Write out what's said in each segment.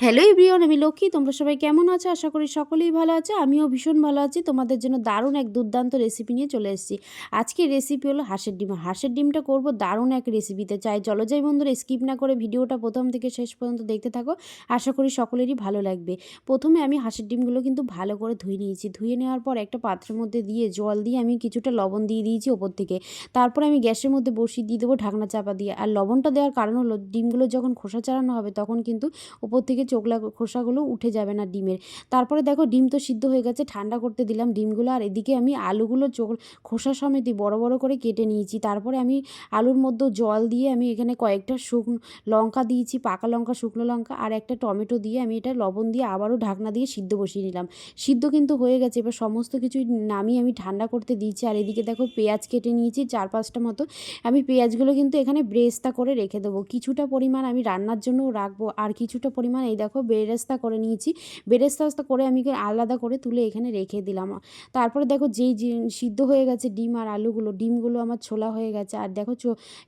Hello everyone, আমি লক্ষ্মী। তোমরা সবাই কেমন আছো? আশা করি সকলেই ভালো আছো। আমিও ভীষণ ভালো আছি। তোমাদের জন্য দারুণ এক দুর্দান্ত রেসিপি নিয়ে চলে এসেছি। আজকে রেসিপি হলো হাঁসের ডিম। হাঁসের ডিমটা করব দারুণ এক রেসিপিতে চাই চলো যাই বন্ধুরা স্কিপ না করে ভিডিওটা প্রথম থেকে শেষ পর্যন্ত দেখতে থাকো। আশা করি সকলেরই ভালো লাগবে। প্রথমে আমি হাঁসের ডিমগুলো কিন্তু ভালো করে ধুয়ে নিয়েছি। ধুয়ে নেওয়ার পর একটা পাত্রের মধ্যে দিয়ে জল দিয়ে আমি কিছুটা লবণ দিয়ে দিয়েছি ওপর থেকে। তারপর আমি গ্যাসের মধ্যে বসিয়ে দিয়ে দেবো ঢাকনা চাপা দিয়ে। আর লবণটা দেওয়ার কারণ হলো ডিমগুলো যখন খোসা চালানো হবে তখন কিন্তু ওপর থেকে চোখলা খোসাগুলো উঠে যাবে না ডিমের। তারপরে দেখো ডিম তো সিদ্ধ হয়ে গেছে, ঠান্ডা করতে দিলাম ডিমগুলো। আর এদিকে আমি আলুগুলো চোখ, খোসা সমেতই বড় বড় করে কেটে নিয়েছি। তারপরে আমি আলুর মধ্যে জল দিয়ে আমি এখানে কয়েকটা শুকনো লঙ্কা দিয়েছি, পাকা লঙ্কা, শুকনো লঙ্কা আর একটা টমেটো দিয়ে আমি এটা লবণ দিয়ে আবারও ঢাকনা দিয়ে সিদ্ধ বসিয়ে নিলাম। সিদ্ধ কিন্তু হয়ে গেছে, এবার সমস্ত কিছু নামিয়ে আমি ঠান্ডা করতে দিয়েছি। আর এদিকে দেখো পেঁয়াজ কেটে নিয়েছি, চার পাঁচটা মতো। আমি পেঁয়াজগুলো কিন্তু এখানে ব্রেস্তা করে রেখে দেবো। কিছুটা পরিমাণ আমি রান্নার জন্যও রাখব। আর কিছুটা পরিমাণ এই দেখো বেরেস্তা করে নিয়েছি। বেরেস্তা আস্তা করে আমি আলাদা করে তুলে এখানে রেখে দিলাম। তারপরে দেখো যেই সিদ্ধ হয়ে গেছে ডিম আর আলুগুলো, ডিমগুলো আমার ছোলা হয়ে গেছে। আর দেখো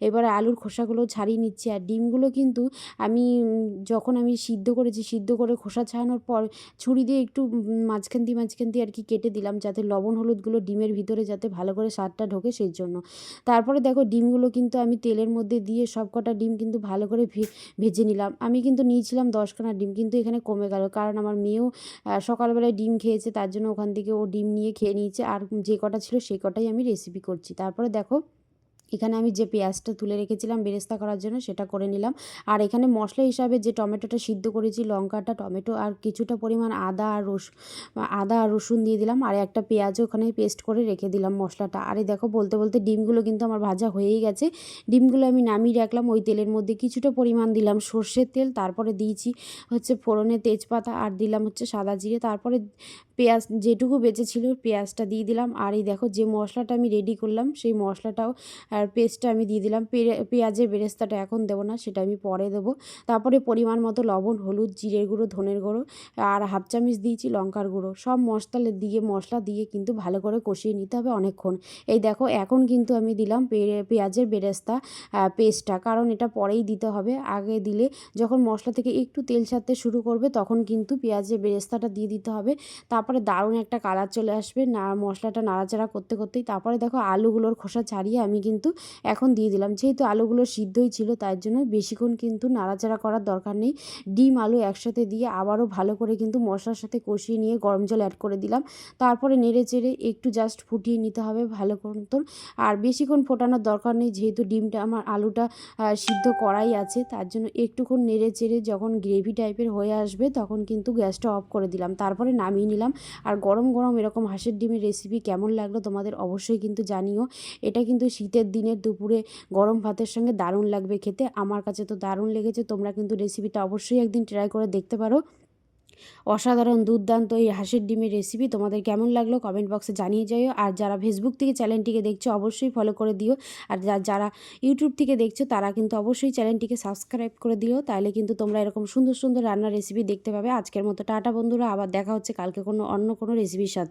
এবার আলুর খোসাগুলো ছাড়িয়ে নিচ্ছি। আর ডিমগুলো কিন্তু আমি যখন আমি সিদ্ধ করেছি, সিদ্ধ করে খোসা ছাড়ানোর পর ছুরি দিয়ে একটু মাঝখান দিয়ে মাঝখান দিয়ে আর কি কেটে দিলাম যাতে লবণ হলুদগুলো ডিমের ভিতরে যাতে ভালো করে স্বাদটা ঢোকে সেই জন্য। তারপরে দেখো ডিমগুলো কিন্তু আমি তেলের মধ্যে দিয়ে সব কটা ডিম কিন্তু ভালো করে ভেজে নিলাম। আমি কিন্তু নিয়েছিলাম দশখানা ডিম কিন্তু এখানে কমে গেল। কারণ আমার মেয়েও সকালবেলায় ডিম খেয়েছে, তার জন্য ওখান থেকে ও ডিম নিয়ে খেয়ে নিয়েছে। আর যে কটা ছিল সেই কটাই আমি রেসিপি করছি। তারপরে দেখো এখানে আমি যে পেঁয়াজটা তুলে রেখেছিলাম বেরেস্তা করার জন্য সেটা করে নিলাম। আর এখানে মশলা হিসাবে যে টমেটোটা সিদ্ধ করেছি, লঙ্কাটা, টমেটো আর কিছুটা পরিমাণ আদা আর রসুন আদা আর রসুন দিয়ে দিলাম। আর একটা পেঁয়াজও ওখানে পেস্ট করে রেখে দিলাম মশলাটা। আরে দেখো বলতে বলতে ডিমগুলো কিন্তু আমার ভাজা হয়েই গেছে। ডিমগুলো আমি নামিয়ে রাখলাম, ওই তেলের মধ্যে কিছুটা পরিমাণ দিলাম সর্ষের তেল, তারপরে দিয়েছি হচ্ছে ফোড়নে তেজপাতা আর দিলাম হচ্ছে সাদা জিরে। তারপরে পেঁয়াজ যেটুকু বেঁচে ছিল, পেঁয়াজটা দিয়ে দিলাম। আর এই দেখো যে মশলাটা আমি রেডি করলাম, সেই মশলাটাও আর পেস্টটা আমি দিয়ে দিলাম। পেঁয়াজের বেরেস্তাটা এখন দেবো না, সেটা আমি পরে দেবো। তারপরে পরিমাণ মতো লবণ, হলুদ, জিরের গুঁড়ো, ধনের গুঁড়ো আর হাফ চামচ দিয়েছি লঙ্কার গুঁড়ো। সব মশলা দিয়ে মশলা দিয়ে কিন্তু ভালো করে কষিয়ে নিতে হবে অনেকক্ষণ। এই দেখো, এখন কিন্তু আমি দিলাম পেঁয়াজের বেরেস্তা পেস্টটা। কারণ এটা পরেই দিতে হবে। আগে দিলে যখন মশলা থেকে একটু তেল ছাড়তে শুরু করবে, তখন কিন্তু পেঁয়াজের বেরেস্তাটা দিয়ে দিতে হবে। তারপরে দারুণ একটা কালার চলে আসবে। না, মশলাটা নাড়াচাড়া করতে, করতেই। তারপরে দেখো, আলুগুলোর খোসা ছাড়িয়ে আমি কিন্তু এখন দিয়ে দিলাম। যেহেতু আলুগুলো সিদ্ধই ছিল তার জন্য বেশিক্ষণ কিন্তু নাড়াচাড়া করার দরকার নেই। ডিম, আলু একসাথে দিয়ে আবারও ভালো করে কিন্তু মশলার সাথে কষিয়ে নিয়ে গরম জল অ্যাড করে দিলাম। তারপরে নেড়ে চেড়ে একটু জাস্ট ফুটিয়ে নিতে হবে ভালো মতন। আর বেশিক্ষণ ফোটানোর দরকার নেই, যেহেতু ডিমটা আমার আলুটা সিদ্ধ করাই আছে, তার জন্য একটুক্ষণ নেড়ে চেড়ে যখন গ্রেভি টাইপের হয়ে আসবে তখন কিন্তু গ্যাসটা অফ করে দিলাম। তারপরে নামিয়ে নিলাম। আর গরম গরম এরকম হাঁসের ডিমের রেসিপি কেমন লাগল তোমাদের অবশ্যই কিন্তু জানিও। এটা কিন্তু শীতের দিনের দুপুরে গরম ভাতের সঙ্গে দারুণ লাগবে খেতে। আমার কাছে তো দারুণ লেগেছে, তোমরা কিন্তু রেসিপিটা অবশ্যই একদিন ট্রাই করে দেখতে পারো। অসাধারণ, দুর্দান্ত এই হাঁসের ডিমের রেসিপি তোমাদের কেমন লাগল কমেন্ট বক্সে জানিয়ে যাইও। আর যারা ফেসবুক থেকে চ্যানেলটিকে দেখছ, অবশ্যই ফলো করে দিও। আর যারা ইউটিউব থেকে দেখছ, তারা কিন্তু অবশ্যই চ্যানেলটিকে সাবস্ক্রাইব করে দিও। তাহলে কিন্তু তোমরা এরকম সুন্দর সুন্দর রান্নার রেসিপি দেখতে পাবে। আজকের মতো টাটা বন্ধুরা, আবার দেখা হচ্ছে কালকে কোনো অন্য কোনো রেসিপির সাথে।